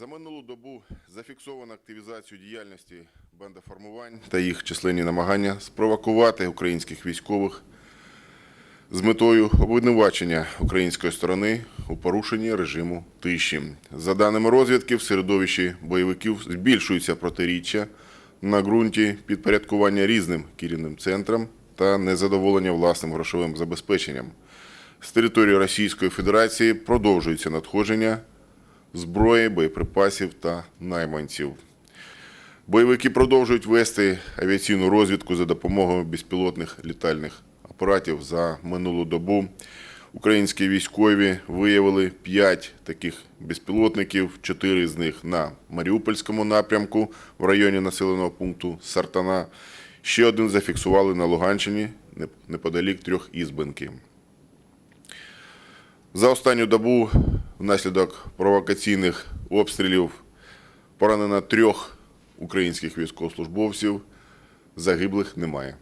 За минулу добу зафіксовано активізацію діяльності бандоформувань та їх численні намагання спровокувати українських військових з метою обвинувачення української сторони у порушенні режиму тиші. За даними розвідки, в середовищі бойовиків збільшується протиріччя на ґрунті підпорядкування різним керівним центрам та незадоволення власним грошовим забезпеченням. З території Російської Федерації продовжується надходження зброї, боєприпасів та найманців. Бойовики продовжують вести авіаційну розвідку за допомогою безпілотних літальних апаратів. За минулу добу українські військові виявили 5 таких безпілотників, 4 з них на Маріупольському напрямку в районі населеного пункту Сартана. Ще один зафіксували на Луганщині неподалік трьох ізбинки. За останню добу внаслідок провокаційних обстрілів поранено трьох українських військовослужбовців. Загиблих немає.